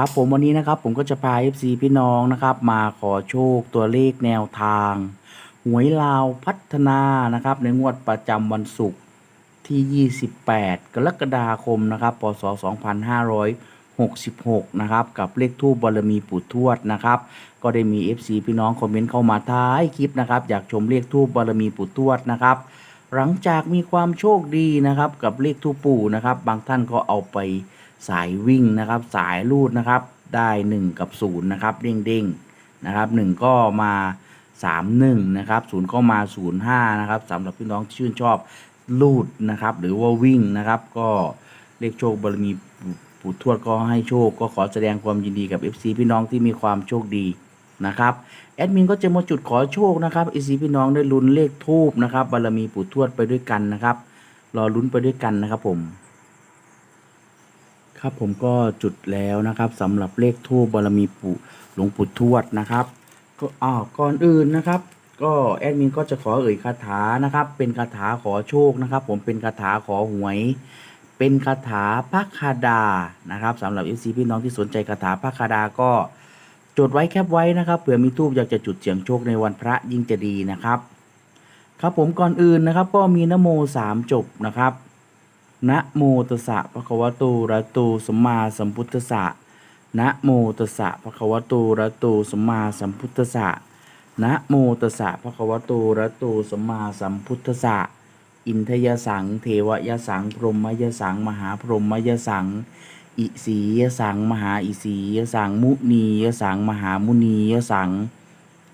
ครับผมวันนี้นะครับผมก็จะพา FC พี่น้องนะครับ มาขอโชคตัวเลขแนวทาง หวยลาวพัฒนานะครับ ในงวดประจำวันศุกร์ที่ 28 กรกฎาคมนะครับพศ 2566 นะครับ กับเลขทูบบารมีปู่ทวดนะครับ ก็ได้มี FC พี่น้องคอมเมนต์เข้ามาท้ายคลิปนะครับ อยากชมเลขทูบบารมีปู่ทวดนะครับ หลังจากมีความโชคดีนะครับ กับเลขทูปู่นะครับ บางท่านก็เอาไป สายวิ่งนะครับ สายรูดนะครับ ได้ 1 กับ 0 นะครับเด้งๆนะครับ 1 ก็มา 31 นะครับ 0 ก็มา 05 นะครับสำหรับพี่น้องที่ชื่นชอบรูดนะครับ หรือว่าวิ่งนะครับ ก็เลขโชคบารมีปู่ปู่ทวดก็ให้โชค ก็ขอแสดงความยินดีกับ FC พี่น้องที่มีความโชคดีนะครับแอดมินก็จะมาจุดขอโชคนะครับอีซีพี่น้องได้ลุ้นเลขทูบนะครับบารมีปู่ทวดไปด้วยกันนะครับ รอลุ้นไปด้วยกันนะครับผม ครับผมก็จุดแล้วนะครับสำหรับเลขทูบบารมีปู่หลวงปู่ทวดนะครับ ก็อ้าวก่อนอื่นนะครับ ก็แอดมินก็จะขอเอ่ยคาถานะครับ เป็นคาถาขอโชคนะครับ ผมเป็นคาถาขอหวย เป็นคาถาพระคาดานะครับสำหรับเอซีพี่น้องที่สนใจคาถาพระคาดาก็จดไว้แคปไว้นะครับเผื่อมีทูบอยากจะจุดเสียงโชคในวันพระยิ่งจะดีนะครับ ครับผมก่อนอื่นนะครับ ก็มีนโมสามจบนะครับ นะโมตัสสะภะคะวะโตอะระหะโตสัมมาสัมพุทธัสสะนะโมตัสสะภะคะวะโตอะระหะโตสัมมาสัมพุทธัสสะนะโมตัสสะภะคะวะโตอะระหะโตสัมมาสัมพุทธัสสะอินทยสัง เทวยสัง พรหมยสัง มหาพรหมยสัง อิสียสัง มหาอิสียสัง มุนียสัง มหามุนียสัง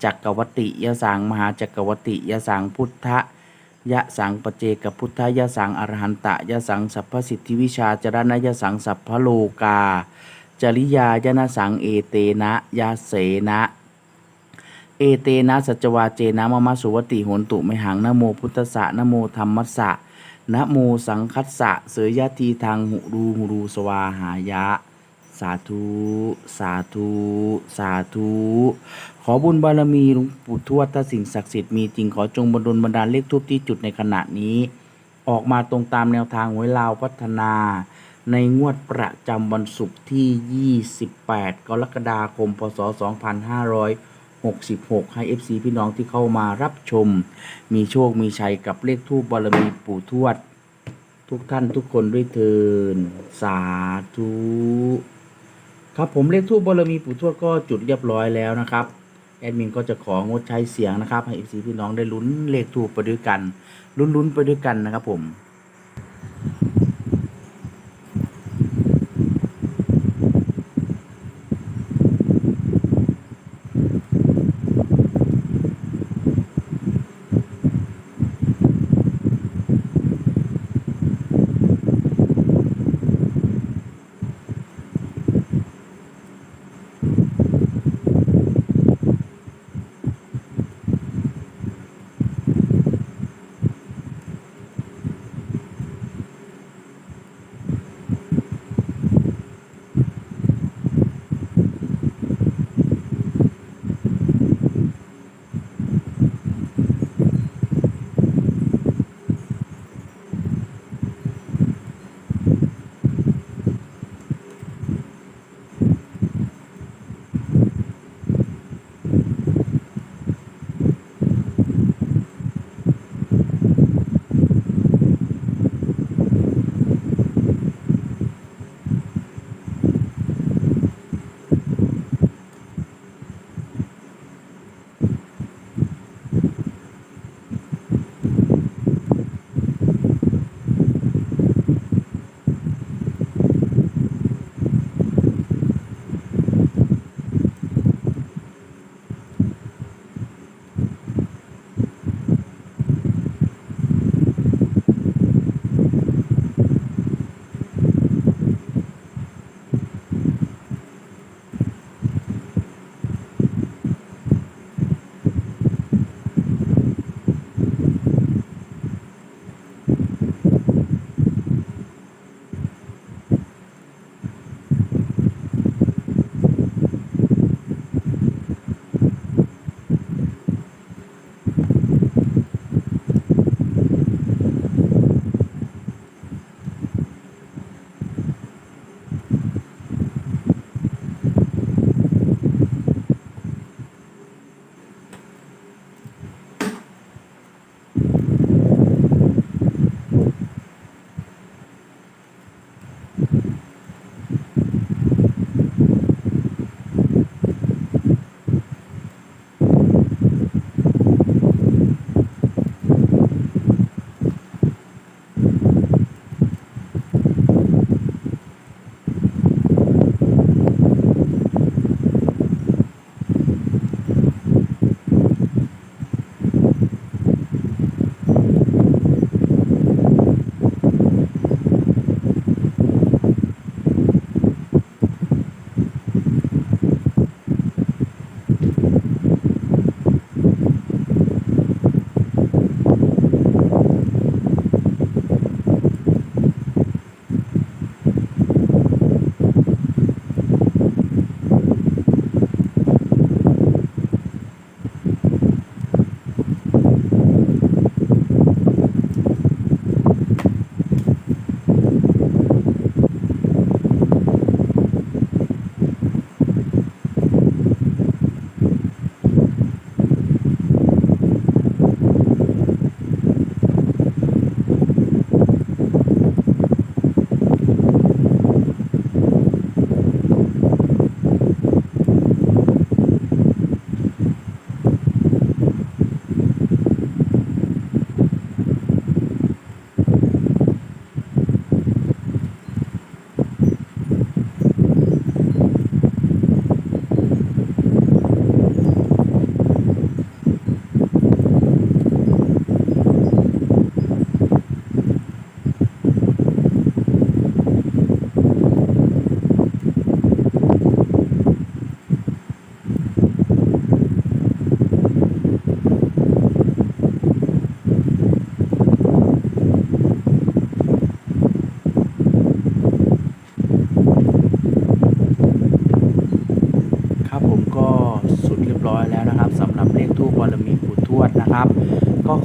จักรวติยสัง มหาจักรวติยสัง พุทธ ยะสังปเจกพุทธยะสังอรหันตยะสังสัพพสิทธิวิชาจรณยสังสัพพโลกา จริยายนสังเอเตนะยาเสนะเอเตนะสัจวาเจนะมะมะสุวติโหนตุไมหังนะโมพุทธสะนะโมธรรมัสสะนะโมสังคัสสะเสยยะทีทางหุรูหุรูสวาหายะ สาธุ สาธุ สาธุ ขอบุญบารมีหลวงปู่ทวดถ้าสิ่งศักดิ์สิทธิ์มีจริงขอจงบรรดลบันดาลเลขทุบที่จุดในขณะนี้ ออกมาตรงตามแนวทางหวยลาวพัฒนา ในงวดประจำวันศุกร์ที่ 28 กรกฎาคม พศ 2566 ให้ FC พี่น้องที่เข้ามารับชม มีโชคมีชัยกับเลขทูบบารมีปู่ทวด ทุกท่านทุกคนด้วยเทินสาธุครับผมเลขทูบบารมีปู่ทวดก็จุดเรียบร้อยแล้วนะครับ ดมินก็จะของดใช้เสียงนะครับ ให้ FC พี่น้องได้ลุ้นเลขถูกไปด้วยกัน ลุ้นๆไปด้วยกันนะครับผม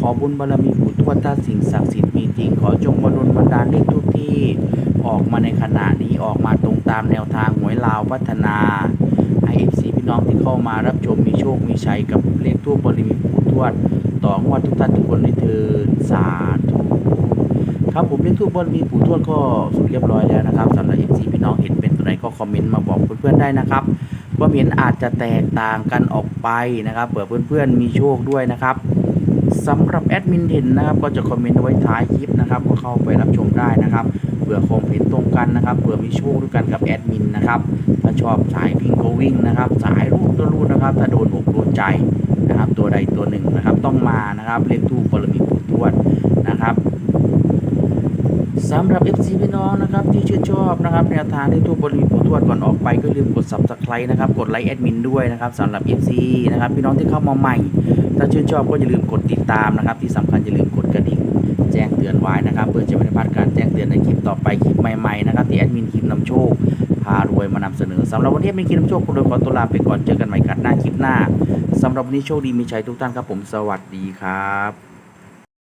ขอบุญบารมีปู่ทวดถ้าสิ่งศักดิ์สิทธิ์มีจริง ขอจงมาดลบันดาลเลขทูบที่ออกมาในขณะนี้ออกมาตรงตามแนวทางหวยลาวพัฒนาให้เอฟซีพี่น้องที่เข้ามารับชมมีโชคมีชัยกับเลขทูบบารมีปู่ทวดต่องวดทุกท่านทุกคนได้เทินสาธุครับผมเลขทูบบารมีปู่ทวดก็สุดเรียบร้อยแล้วนะครับสำหรับเอฟซีพี่น้องเห็นเป็นตัวไหนก็คอมเมนต์มาบอกเพื่อนๆได้นะครับควาเห็นอาจจะแตกต่างกันออกไปนะครับเผื่อเพื่อนๆมีโชคด้วยนะครับ สำหรับแอดมินเห็นนะครับก็จะคอมเมนต์เอาไว้ท้ายคลิปนะครับก็เข้าไปรับชมได้นะครับเผื่อความเห็นตรงกันนะครับเผื่อมีโชคด้วยกันกับแอดมินนะครับถ้าชอบสายวิ่งก็วิ่งนะครับ สายรูดก็รูดนะครับ ถ้าโดนอกโดนใจนะครับ ตัวใดตัวหนึ่งนะครับ ต้องมานะครับเลขทูปบารมีปู่ทวดนะครับสำหรับ FC พี่น้องนะครับที่ชื่นชอบนะครับแนวทางที่ทุกบริผู้ทวดก่อนออกไปก็ลืมกด Subscribe นะครับ กดไลค์แอดมินด้วยนะครับสำหรับ FC นะครับพี่น้องที่เข้ามาใหม่ ถ้าชื่นชอบก็อย่าลืมกดติดตามนะครับ ที่สำคัญอย่าลืมกดกระดิ่งแจ้งเตือนไว้นะครับเพื่อจะไม่พลาดการแจ้งเตือนในคลิปต่อไปคลิปใหม่ๆนะครับที่แอดมินคลิปนำโชคพารวยมานำเสนอสำหรับวันนี้เป็นคลิปนำโชคคุณโดยขอตัวลาไปก่อนเจอกันใหม่กันหน้าคลิปหน้าสำหรับวันนี้โชคดีมีชัยทุกท่านครับผมสวัสดีครับ